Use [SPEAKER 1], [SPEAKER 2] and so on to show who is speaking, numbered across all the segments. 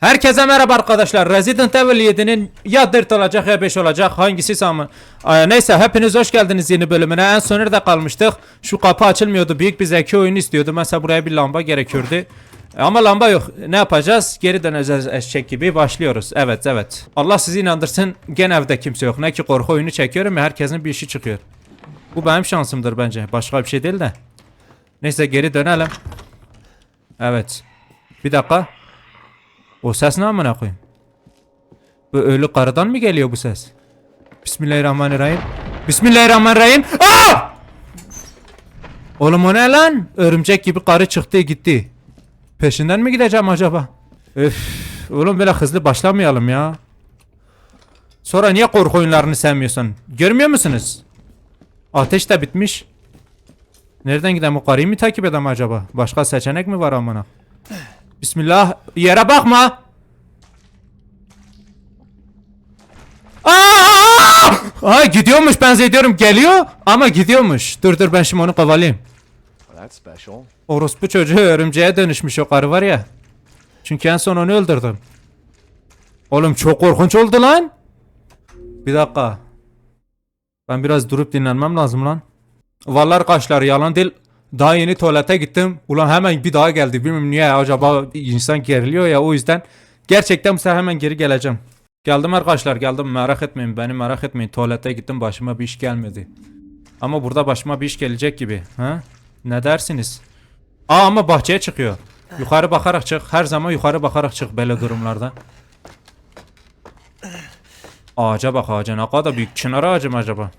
[SPEAKER 1] Herkese merhaba arkadaşlar. Resident Evil 7'nin ya 4 olacak ya 5 olacak. Hangisi ama Ee, neyse hepiniz hoş geldiniz yeni bölümüne. En son nerede kalmıştık? Şu kapı açılmıyordu. Büyük bir zeki oyunu istiyordu. Mesela buraya bir lamba gerekiyordu. E, Ama lamba yok. Ne yapacağız? Geri döneceğiz eşek gibi. Başlıyoruz. Evet evet. Allah sizi inandırsın. Gene evde kimse yok. Ne ki korku oyunu çekiyorum ya herkesin bir işi çıkıyor. Bu benim şansımdır bence. Başka bir şey değil de. Neyse geri dönelim. Evet. Bir dakika. O ses ne amına koyayım? Bu ölü karıdan mı geliyor bu ses? Bismillahirrahmanirrahim. Bismillahirrahmanirrahim. Aa! Oğlum o ne lan? Örümcek gibi karı çıktı gitti. Peşinden mi gideceğim acaba? Öf. Oğlum böyle hızlı başlamayalım ya. Sonra niye korku oyunlarını sevmiyorsun? Görmüyor musunuz? Ateş de bitmiş. Nereden gidelim o karıyı mı takip edem acaba? Başka seçenek mi var amına? Bismillah. Yere bakma. Aa! Aa, gidiyormuş ben zannediyorum geliyor ama gidiyormuş. Dur dur ben şimdi onu kovalayayım. Orospu çocuğu örümceğe dönüşmüş o karı var ya. Çünkü en son onu öldürdüm. Oğlum çok korkunç oldu lan. Bir dakika. Ben biraz durup dinlenmem lazım lan. Vallahi arkadaşlar yalan değil. Daha yeni tuvalete gittim. Ulan hemen bir daha geldi. Bilmiyorum niye acaba insan geriliyor ya o yüzden. Gerçekten bu sefer hemen geri geleceğim. Geldim arkadaşlar geldim merak etmeyin beni merak etmeyin. Tuvalete gittim başıma bir iş gelmedi. Ama burada başıma bir iş gelecek gibi. Ha? Ne dersiniz? Aa ama bahçeye çıkıyor. Yukarı bakarak çık. Her zaman yukarı bakarak çık böyle durumlarda. Ağaca bak ağaca ne kadar büyük. Çınar ağacı mı acaba?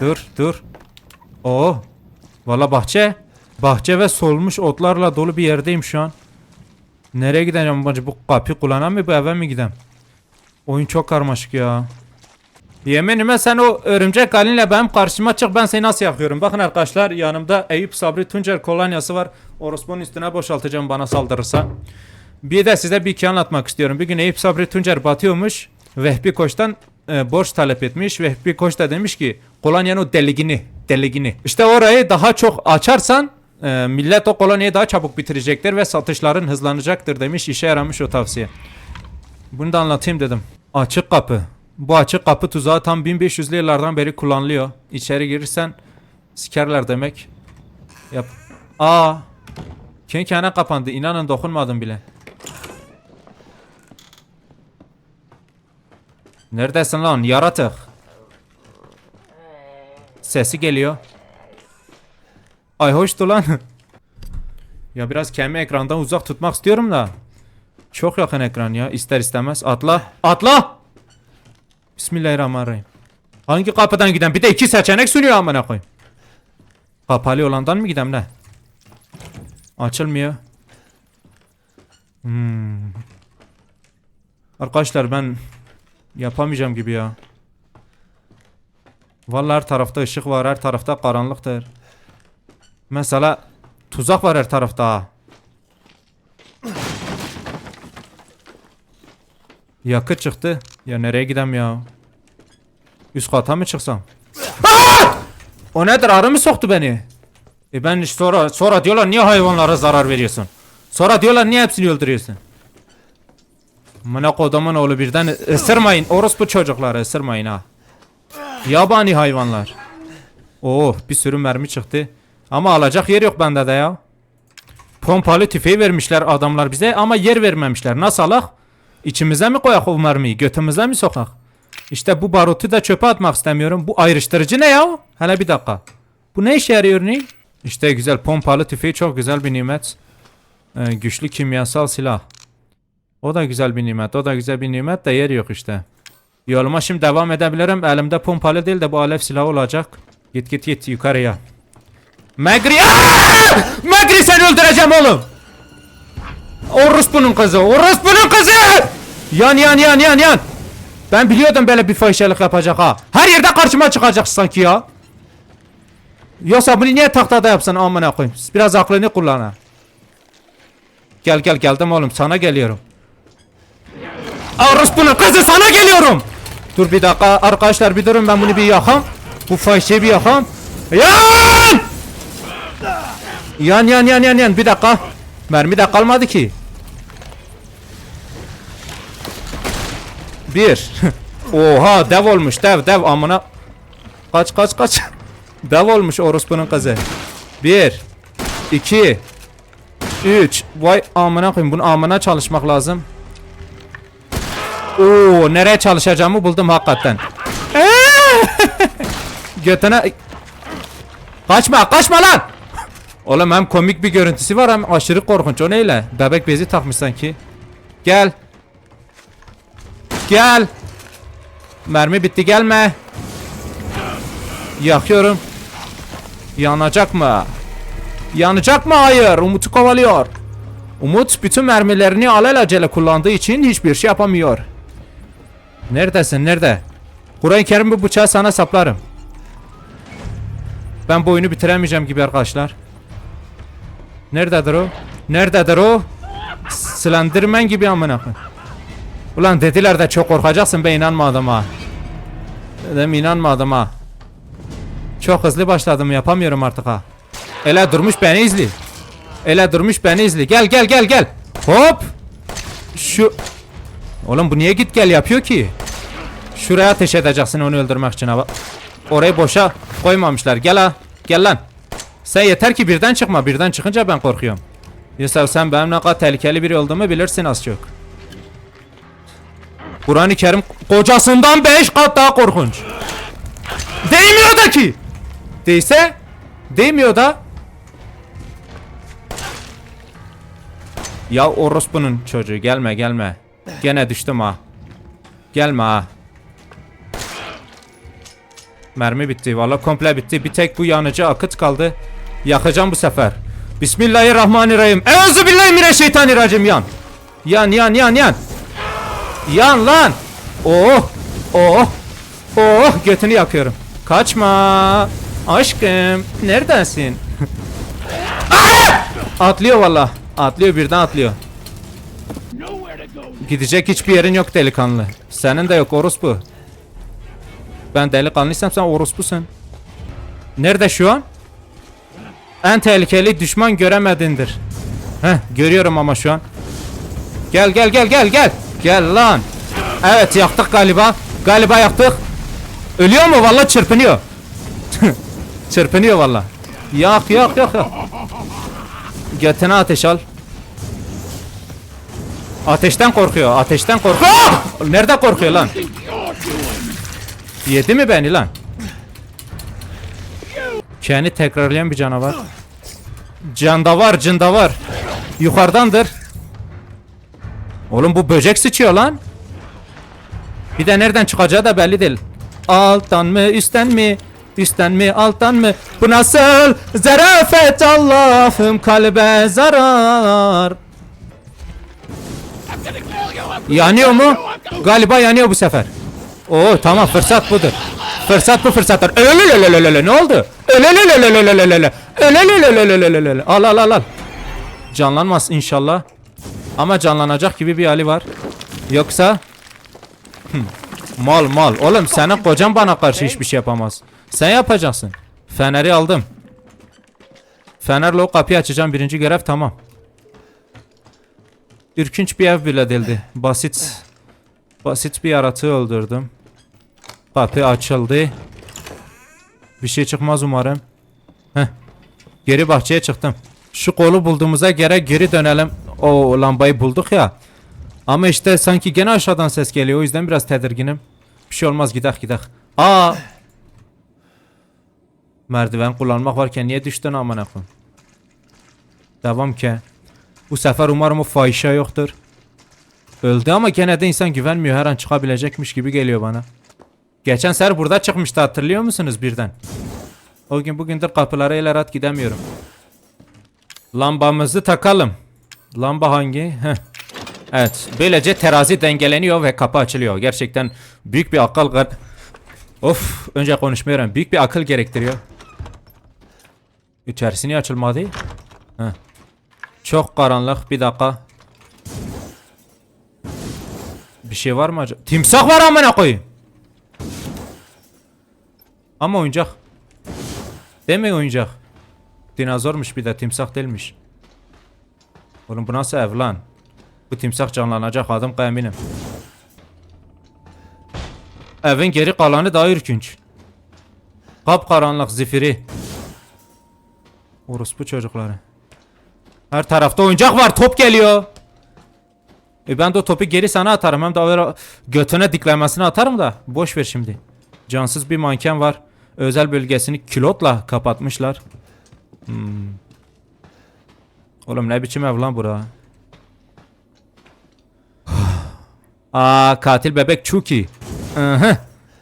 [SPEAKER 1] Dur dur. Oo. Valla bahçe. Bahçe ve solmuş otlarla dolu bir yerdeyim şu an. Nereye gideceğim bacı? Bu kapıyı kullanan mı bu eve mi gidem? Oyun çok karmaşık ya. Yeminime sen o örümcek halinle benim karşıma çık ben seni nasıl yakıyorum. Bakın arkadaşlar yanımda Eyüp Sabri Tuncer kolonyası var. Orospunun üstüne boşaltacağım bana saldırırsa. Bir de size bir iki anlatmak istiyorum. Bir gün Eyüp Sabri Tuncer batıyormuş. Vehbi Koç'tan e, borç talep etmiş. Vehbi Koç da demiş ki kolonyanın o deligini, deligini. İşte orayı daha çok açarsan e, millet o kolonyayı daha çabuk bitirecektir ve satışların hızlanacaktır demiş. İşe yaramış o tavsiye. Bunu da anlatayım dedim. Açık kapı. Bu açık kapı tuzağı tam 1500'lü yıllardan beri kullanılıyor. İçeri girirsen sikerler demek. Yap. Aa. Kendi kapandı. İnanın dokunmadım bile. Neredesin lan yaratık? Sesi geliyor. Ay hoştu lan. ya biraz kendimi ekrandan uzak tutmak istiyorum da. Çok yakın ekran ya ister istemez. Atla. Atla. Bismillahirrahmanirrahim. Hangi kapıdan giden? Bir de iki seçenek sunuyor amına koyayım. Kapalı olandan mı gidem ne? Açılmıyor. Hmm. Arkadaşlar ben yapamayacağım gibi ya. Vallahi her tarafta ışık var, her tarafta karanlıktır. Mesela tuzak var her tarafta. Yakıt çıktı. Ya nereye gidem ya? Üst kata mı çıksam? O nedir? Arı mı soktu beni? E ben sonra sonra diyorlar niye hayvanlara zarar veriyorsun? Sonra diyorlar niye hepsini öldürüyorsun? Mına kodumun oğlu birden ısırmayın. Orospu çocukları ısırmayın ha. Yabani hayvanlar. Oh bir sürü mermi çıktı. Ama alacak yer yok bende de ya. Pompalı tüfeği vermişler adamlar bize ama yer vermemişler. Nasıl alak? İçimize mi koyak o mermiyi? Götümüze mi sokak? İşte bu barutu da çöpe atmak istemiyorum. Bu ayrıştırıcı ne ya? Hele bir dakika. Bu ne işe yarıyor ne? İşte güzel pompalı tüfeği çok güzel bir nimet. Ee, güçlü kimyasal silah. O da güzel bir nimet. O da güzel bir nimet de yer yok işte. Yoluma şimdi devam edebilirim. Elimde pompalı değil de bu alev silahı olacak. Git git git yukarıya. Magri! Magri seni öldüreceğim oğlum. Orospu'nun kızı. Orospu'nun kızı. Yan yan yan yan yan. Ben biliyordum böyle bir fahişelik yapacak ha. Her yerde karşıma çıkacak sanki ya. Yoksa bunu niye tahtada yapsın amına koyayım. Biraz aklını kullan. Gel gel geldim oğlum sana geliyorum. Orospu'nun kızı sana geliyorum. Dur bir dakika arkadaşlar bir durun ben bunu bir yakam. Bu fahişeyi bir yakam. Yan! Yan yan yan yan yan bir dakika. Mermi de kalmadı ki. Bir. Oha dev olmuş dev dev amına. Kaç kaç kaç. dev olmuş orospunun kızı. Bir. iki, Üç. Vay amına koyayım bunu amına çalışmak lazım. Oo nereye çalışacağımı buldum hakikaten. Götüne Kaçma kaçma lan! Oğlum hem komik bir görüntüsü var hem aşırı korkunç. O neyle? Bebek bezi takmış sanki. Gel. Gel. Mermi bitti gelme. Yakıyorum. Yanacak mı? Yanacak mı? Hayır Umut'u kovalıyor. Umut bütün mermilerini alelacele kullandığı için hiçbir şey yapamıyor Neredesin nerede? Kur'an-ı Kerim bu bıçağı sana saplarım. Ben bu oyunu bitiremeyeceğim gibi arkadaşlar. Nerededir o? Nerededir o? Slenderman gibi amına. Ulan dediler de çok korkacaksın ben inanmadım ha. Dedim inanmadım ha. Çok hızlı başladım yapamıyorum artık ha. Ele durmuş beni izli. Ele durmuş beni izli. Gel gel gel gel. Hop. Şu Oğlum bu niye git gel yapıyor ki? Şuraya ateş edeceksin onu öldürmek için ama. Orayı boşa koymamışlar. Gel ha. Gel lan. Sen yeter ki birden çıkma. Birden çıkınca ben korkuyorum. Yusuf sen benim ne kadar tehlikeli biri olduğumu bilirsin az çok. Kur'an-ı Kerim kocasından 5 kat daha korkunç. Değmiyor da ki. Değse değmiyor da. Ya orospunun çocuğu gelme gelme. Gene düştüm ha. Gelme ha. Mermi bitti. Valla komple bitti. Bir tek bu yanıcı akıt kaldı. Yakacağım bu sefer. Bismillahirrahmanirrahim. Euzu billahi mineşşeytanirracim yan. Yan yan yan yan. Yan lan. Oh. Oh. Oh götünü yakıyorum. Kaçma. Aşkım neredesin? Atlıyor valla. Atlıyor birden atlıyor. Gidecek hiçbir yerin yok delikanlı. Senin de yok orospu. Ben delikanlıysam sen orospusun. Nerede şu an? En tehlikeli düşman göremedindir. Heh görüyorum ama şu an. Gel gel gel gel gel. Gel lan. Evet yaktık galiba. Galiba yaktık. Ölüyor mu? Vallahi çırpınıyor. çırpınıyor valla. Yak yak yak yak. Götüne ateş al. Ateşten korkuyor. Ateşten korkuyor. Ah! Nerede korkuyor lan? Yedi mi beni lan? Kendi tekrarlayan bir canavar. Canda var, cında var. Yukarıdandır. Oğlum bu böcek sıçıyor lan. Bir de nereden çıkacağı da belli değil. Alttan mı, üstten mi? Üstten mi, alttan mı? Bu nasıl zarafet Allah'ım kalbe zarar. Yanıyor mu? Galiba yanıyor bu sefer. Oo tamam fırsat budur. Fırsat bu fırsatlar. Ölelelelelele ne oldu? Ölelelelelelele. Ölelelelelelele. Al al al al. Canlanmaz inşallah. Ama canlanacak gibi bir hali var. Yoksa mal mal. Oğlum senin kocan bana karşı hiçbir şey yapamaz. Sen yapacaksın. Feneri aldım. Fenerle o kapıyı açacağım. Birinci görev tamam. Ürkünç bir ev bile değildi. Basit. Basit bir yaratığı öldürdüm. Kapı açıldı. Bir şey çıkmaz umarım. Heh. Geri bahçeye çıktım. Şu kolu bulduğumuza göre geri dönelim. O lambayı bulduk ya. Ama işte sanki gene aşağıdan ses geliyor. O yüzden biraz tedirginim. Bir şey olmaz gidek gidek. Aa! Merdiven kullanmak varken niye düştün amına koyayım? Devam ki. Bu sefer umarım o fahişe yoktur. Öldü ama gene de insan güvenmiyor. Her an çıkabilecekmiş gibi geliyor bana. Geçen sefer burada çıkmıştı hatırlıyor musunuz birden? O gün bugündür kapılara ile rahat gidemiyorum. Lambamızı takalım. Lamba hangi? Heh. Evet. Böylece terazi dengeleniyor ve kapı açılıyor. Gerçekten büyük bir akıl... Of. Önce konuşmuyorum. Büyük bir akıl gerektiriyor. İçerisi niye açılmadı? Heh. Çok karanlık. Bir dakika. Bir şey var mı acaba? Timsah var amına koyayım. Ama oyuncak. Değil mi oyuncak? Dinozormuş bir de timsah değilmiş. Oğlum bu nasıl ev lan? Bu timsah canlanacak adım eminim. Evin geri kalanı daha ürkünç. Kapkaranlık zifiri. Orospu çocukları. Her tarafta oyuncak var. Top geliyor. E ben de o topu geri sana atarım. Hem de götüne diklemesine atarım da. Boş ver şimdi. Cansız bir manken var. Özel bölgesini kilotla kapatmışlar. Hmm. Oğlum ne biçim ev lan bura? Aa katil bebek Chucky.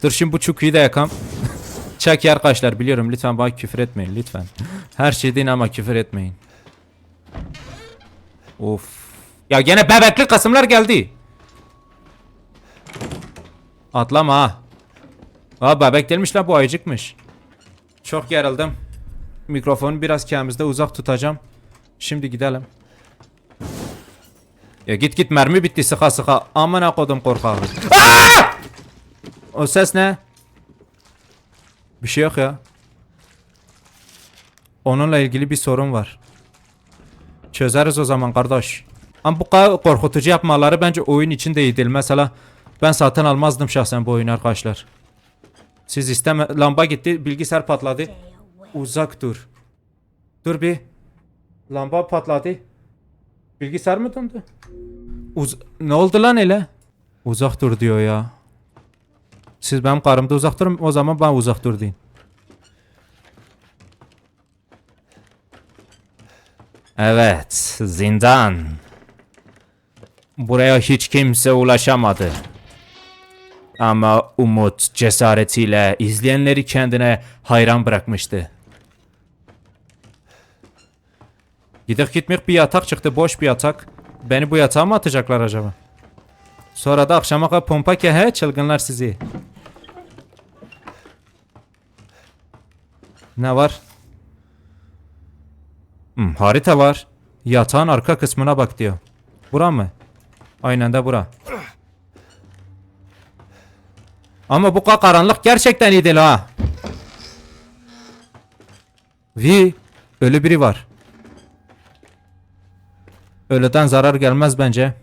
[SPEAKER 1] Dur şimdi bu Chucky'yi de yakam. Çak yer kaşlar biliyorum lütfen bana küfür etmeyin lütfen. Her şeyden ama küfür etmeyin. Of. Ya gene bebekli kısımlar geldi. Atlama ha. Bebek değilmiş lan bu ayıcıkmış. Çok gerildim. Mikrofonu biraz kendimizde uzak tutacağım. Şimdi gidelim. Ya git git mermi bitti sıka sıka. Amına kodum korkağı. O ses ne? Bir şey yok ya. Onunla ilgili bir sorun var. Çözeriz o zaman kardeş. Ama bu kadar korkutucu yapmaları bence oyun için de iyi değil. Mesela ben satın almazdım şahsen bu oyunu arkadaşlar. Siz isteme... Lamba gitti, bilgisayar patladı. Uzak dur. Dur bir. Lamba patladı. Bilgisayar mı döndü? Uz ne oldu lan hele? Uzak dur diyor ya. Siz benim karımda uzak durun o zaman ben uzak dur deyin. Evet, zindan. Buraya hiç kimse ulaşamadı. Ama Umut cesaretiyle izleyenleri kendine hayran bırakmıştı. Gidip gitmek bir yatak çıktı, boş bir yatak. Beni bu yatağa mı atacaklar acaba? Sonra da akşama kadar pompa ke he çılgınlar sizi. Ne var? Hmm, harita var. Yatağın arka kısmına bak diyor. Bura mı? Aynen de bura. Ama bu karanlık gerçekten iyi değil ha. Vi, ölü biri var. Ölüden zarar gelmez bence.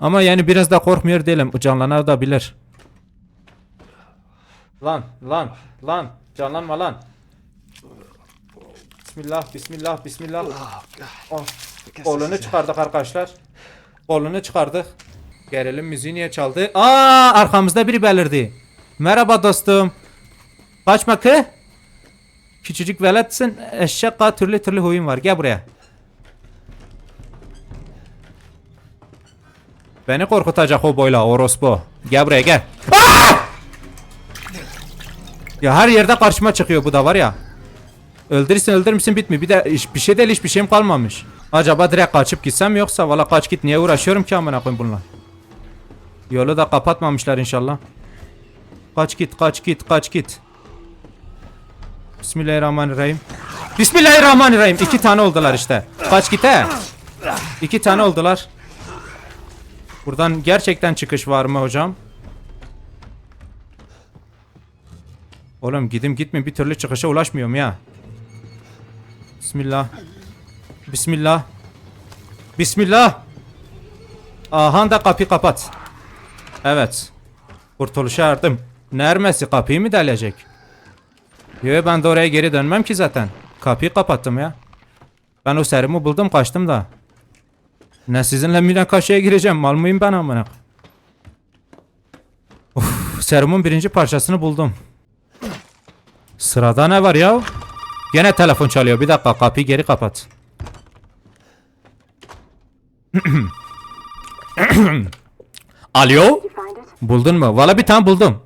[SPEAKER 1] Ama yani biraz da korkmuyor değilim. Canlanabilir. Lan, lan, lan. Canlanma lan. Bismillah, bismillah, bismillah. Oh, kolunu çıkardık arkadaşlar. Kolunu çıkardık. Gerilim müziği niye çaldı? Aa, arkamızda biri belirdi. Merhaba dostum. Kaçma ki. Küçücük veletsin. Eşek kadar türlü türlü huyun var. Gel buraya. Beni korkutacak o boyla orospu. Gel buraya gel. Aa! Ya her yerde karşıma çıkıyor bu da var ya. Öldürürsün öldürmüşsün bitmiyor. Bir de iş- bir şey değil hiçbir şeyim kalmamış. Acaba direkt kaçıp gitsem yoksa valla kaç git niye uğraşıyorum ki amına koyayım bununla. Yolu da kapatmamışlar inşallah. Kaç git kaç git kaç git. Bismillahirrahmanirrahim. Bismillahirrahmanirrahim. İki tane oldular işte. Kaç git he. İki tane oldular. Buradan gerçekten çıkış var mı hocam? Oğlum gidim gitme bir türlü çıkışa ulaşmıyorum ya. Bismillah. Bismillah. Bismillah. Aha da kapıyı kapat. Evet. Kurtuluşa erdim. Ne ermesi kapıyı mı delecek? Yo ben de oraya geri dönmem ki zaten. Kapıyı kapattım ya. Ben o serimi buldum kaçtım da. Ne sizinle münakaşaya gireceğim mal mıyım ben amına? Uf, serumun birinci parçasını buldum. Sırada ne var ya? Gene telefon çalıyor. Bir dakika kapıyı geri kapat. Alo? Buldun mu? Valla bir tane buldum.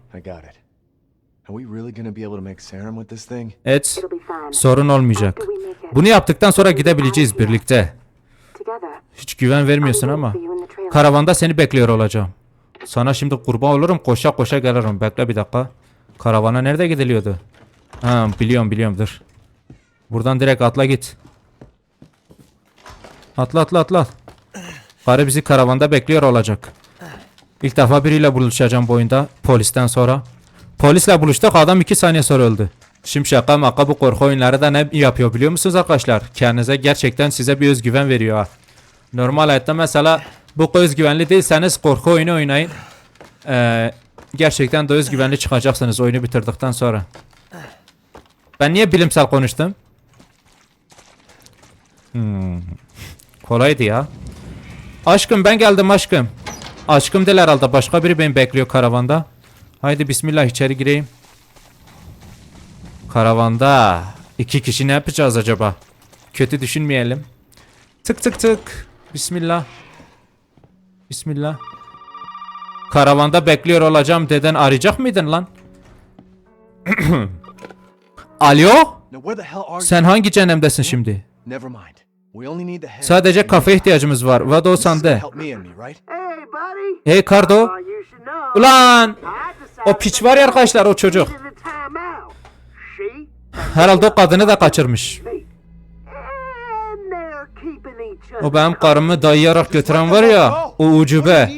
[SPEAKER 1] Evet. Sorun olmayacak. Bunu yaptıktan sonra gidebileceğiz birlikte. Hiç güven vermiyorsun ama. Karavanda seni bekliyor olacağım. Sana şimdi kurban olurum koşa koşa gelirim. Bekle bir dakika. Karavana nerede gidiliyordu? Ha biliyorum biliyorum dur. Buradan direkt atla git. Atla atla atla. Karı bizi karavanda bekliyor olacak. İlk defa biriyle buluşacağım bu oyunda. Polisten sonra. Polisle buluştuk adam 2 saniye sonra öldü. Şimdi şaka maka bu korku oyunları da ne yapıyor biliyor musunuz arkadaşlar? Kendinize gerçekten size bir özgüven veriyor ha. Normal hayatta mesela bu özgüvenli değilseniz korku oyunu oynayın. Ee, gerçekten de özgüvenli çıkacaksınız oyunu bitirdikten sonra. Ben niye bilimsel konuştum? Hmm. Kolaydı ya. Aşkım ben geldim aşkım. Aşkım değil herhalde. Başka biri beni bekliyor karavanda. Haydi bismillah içeri gireyim. Karavanda. iki kişi ne yapacağız acaba? Kötü düşünmeyelim. Tık tık tık. Bismillah. Bismillah. Karavanda bekliyor olacağım deden arayacak mıydın lan? Alo? Sen hangi cehennemdesin şimdi?
[SPEAKER 2] Never mind. We only need the head.
[SPEAKER 1] Sadece kafa ihtiyacımız var. Ve de o
[SPEAKER 2] This is gonna
[SPEAKER 1] sende.
[SPEAKER 2] help me and me, right?
[SPEAKER 3] Hey, know.
[SPEAKER 1] Ulan! O piç var ya arkadaşlar o çocuk. Herhalde o kadını da kaçırmış. O benim karımı dayayarak götüren var ya. O ucube.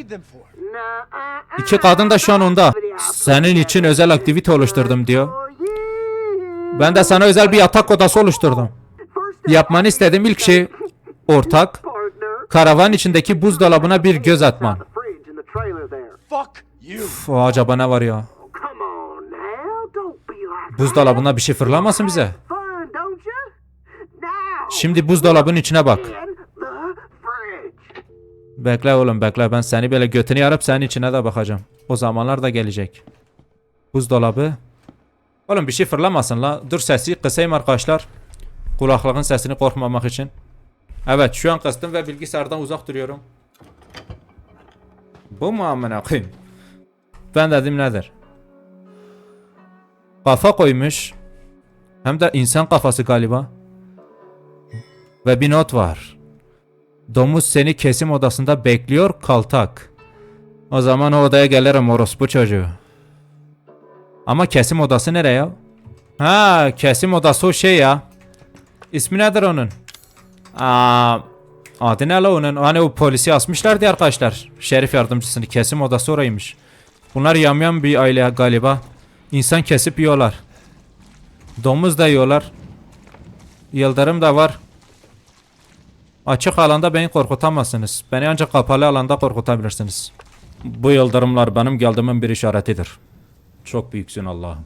[SPEAKER 1] İki kadın da şu an onda. Senin için özel aktivite oluşturdum diyor. Ben de sana özel bir yatak odası oluşturdum. Yapmanı istediğim ilk şey ortak karavan içindeki buzdolabına bir göz atman. Uf, acaba ne var ya? Buzdolabına bir şey fırlamasın bize. Şimdi buzdolabının içine bak. Bekle oğlum bekle ben seni böyle götünü yarıp senin içine de bakacağım. O zamanlar da gelecek. Buzdolabı. Oğlum bir şey fırlamasın la. Dur sesi kısayım arkadaşlar. Kulaklığın sesini korkmamak için. Evet şu an kıstım ve bilgisayardan uzak duruyorum. Bu mu amına koyayım? Ben dedim nedir? Kafa koymuş. Hem de insan kafası galiba. Ve bir not var. Domuz seni kesim odasında bekliyor kaltak. O zaman o odaya gelirim orospu çocuğu. Ama kesim odası nereye? Ha kesim odası o şey ya. İsmi nedir onun? Aa, adı ne la onun? Hani o polisi asmışlardı arkadaşlar. Şerif yardımcısını kesim odası oraymış. Bunlar yamyam bir aile galiba. İnsan kesip yiyorlar. Domuz da yiyorlar. Yıldırım da var. Açık alanda beni korkutamazsınız. Beni ancak kapalı alanda korkutabilirsiniz. Bu yıldırımlar benim geldiğimin bir işaretidir. Çok büyüksün Allah'ım.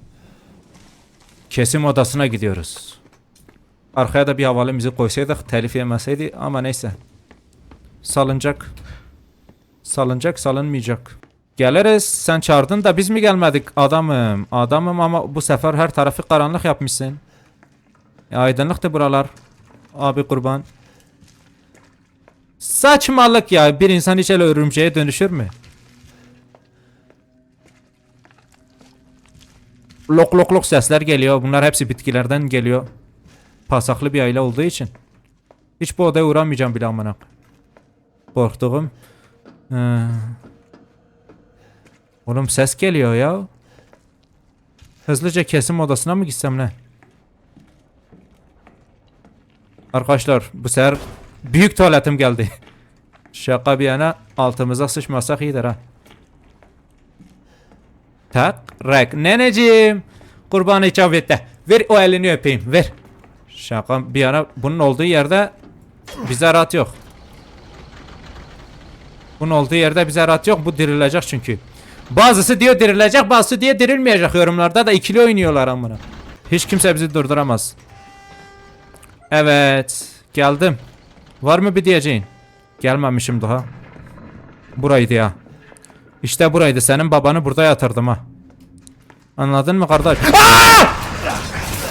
[SPEAKER 1] Kesim odasına gidiyoruz. Arkaya da bir havalı müzik koysaydık telif yemeseydi ama neyse. Salınacak. Salınacak salınmayacak. Geliriz sen çağırdın da biz mi gelmedik adamım. Adamım ama bu sefer her tarafı karanlık yapmışsın. E, aydınlıktı buralar. Abi kurban. Saçmalık ya. Bir insan hiç öyle örümceğe dönüşür mü? Lok lok lok sesler geliyor. Bunlar hepsi bitkilerden geliyor. Pasaklı bir aile olduğu için. Hiç bu odaya uğramayacağım bile amına. Korktuğum. Ee, Oğlum ses geliyor ya. Hızlıca kesim odasına mı gitsem ne? Arkadaşlar bu sefer büyük tuvaletim geldi. Şaka bir yana altımıza sıçmasak iyidir ha. Tak rek neneciğim. Kurban icabette. Ver o elini öpeyim ver. Şaka bir yana bunun olduğu yerde bize rahat yok. Bunun olduğu yerde bize rahat yok. Bu dirilecek çünkü. Bazısı diyor dirilecek, bazısı diye dirilmeyecek. Yorumlarda da ikili oynuyorlar amına. Hiç kimse bizi durduramaz. Evet, geldim. Var mı bir diyeceğin? Gelmemişim daha. Buraydı ya. İşte buraydı. Senin babanı burada yatırdım ha. Anladın mı kardeş? Aa!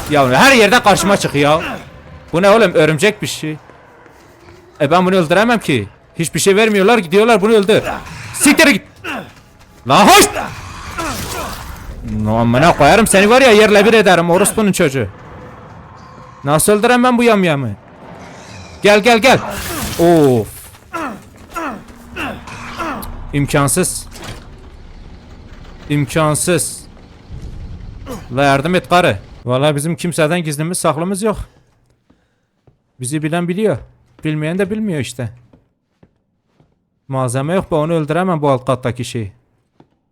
[SPEAKER 1] Ya her yerde karşıma çıkıyor. Bu ne oğlum? Örümcek bir şey. E ben bunu öldüremem ki. Hiçbir şey vermiyorlar. Gidiyorlar bunu öldür. Siktir git. La hoş. No amına koyarım seni var ya yerle bir ederim orospunun çocuğu. Nasıl öldüremem bu yamyamı? Gel gel gel. Of. İmkansız. İmkansız. La yardım et karı. Vallahi bizim kimseden gizlimiz saklımız yok. Bizi bilen biliyor. Bilmeyen de bilmiyor işte. Malzeme yok ben onu öldüremem bu alt kattaki şeyi.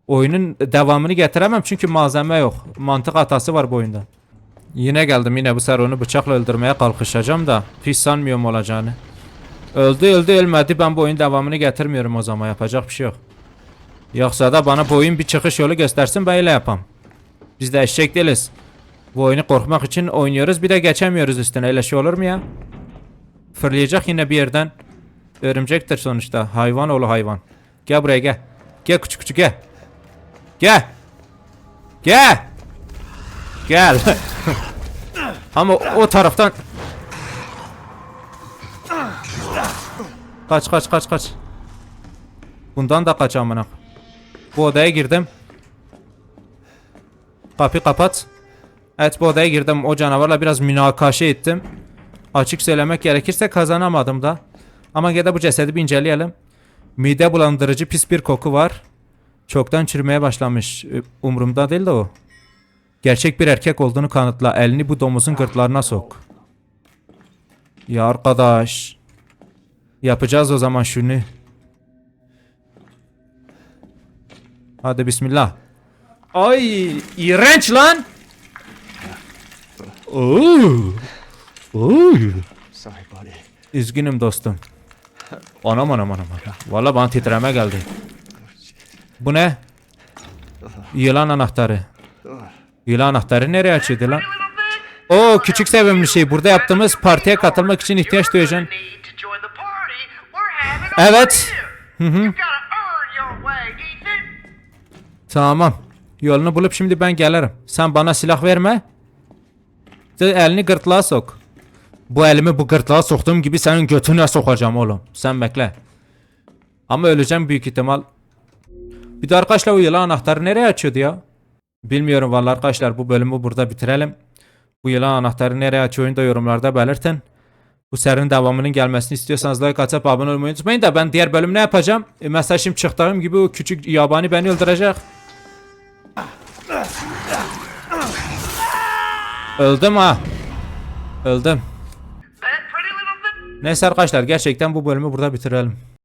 [SPEAKER 1] Oyunun devamını getiremem çünkü malzeme yok. Mantık hatası var bu oyunda. Yine geldim yine bu sefer onu bıçakla öldürmeye kalkışacağım da hiç sanmıyorum olacağını. Öldü öldü ölmedi ben bu oyun devamını getirmiyorum o zaman yapacak bir şey yok. Yoksa da bana bu oyun bir çıkış yolu göstersin ben öyle yapam. Biz de eşek değiliz. Bu oyunu korkmak için oynuyoruz bir de geçemiyoruz üstüne öyle şey olur mu ya? Fırlayacak yine bir yerden. Örümcektir sonuçta. Hayvan oğlu hayvan. Gel buraya gel. Gel küçük küçük gel. Gel. Gel. Gel. Ama o taraftan Kaç kaç kaç kaç. Bundan da kaç amına. Bu odaya girdim. Kapıyı kapat. Evet bu odaya girdim. O canavarla biraz münakaşa ettim. Açık söylemek gerekirse kazanamadım da. Ama de bu cesedi bir inceleyelim. Mide bulandırıcı pis bir koku var. Çoktan çürümeye başlamış. Ee, Umurumda değil de o. Gerçek bir erkek olduğunu kanıtla. Elini bu domuzun gırtlarına sok. Ya arkadaş. Yapacağız o zaman şunu. Hadi bismillah. Ay iğrenç lan. Oo. Oo.
[SPEAKER 2] Sorry, buddy.
[SPEAKER 1] Üzgünüm dostum. Anam anam anam. Valla bana titreme geldi. Bu ne? Yılan anahtarı. Yılan anahtarı nereye açıyordu lan? Oo küçük sevimli şey. Burada yaptığımız partiye katılmak için ihtiyaç duyacaksın. Evet. Hı hı. Tamam. Yolunu bulup şimdi ben gelirim. Sen bana silah verme. De elini gırtlağa sok. Bu elimi bu gırtlağa soktuğum gibi senin götüne sokacağım oğlum. Sen bekle. Ama öleceğim büyük ihtimal. Bir de arkadaşlar o yılan anahtarı nereye açıyordu ya? Bilmiyorum vallahi arkadaşlar bu bölümü burada bitirelim. Bu yılan anahtarı nereye açıyor da yorumlarda belirtin. Bu serinin devamının gelmesini istiyorsanız like atıp abone olmayı unutmayın da ben diğer bölüm ne yapacağım? E, mesela şimdi çıktığım gibi o küçük yabani beni öldürecek. Öldüm ha. Öldüm. Neyse arkadaşlar gerçekten bu bölümü burada bitirelim.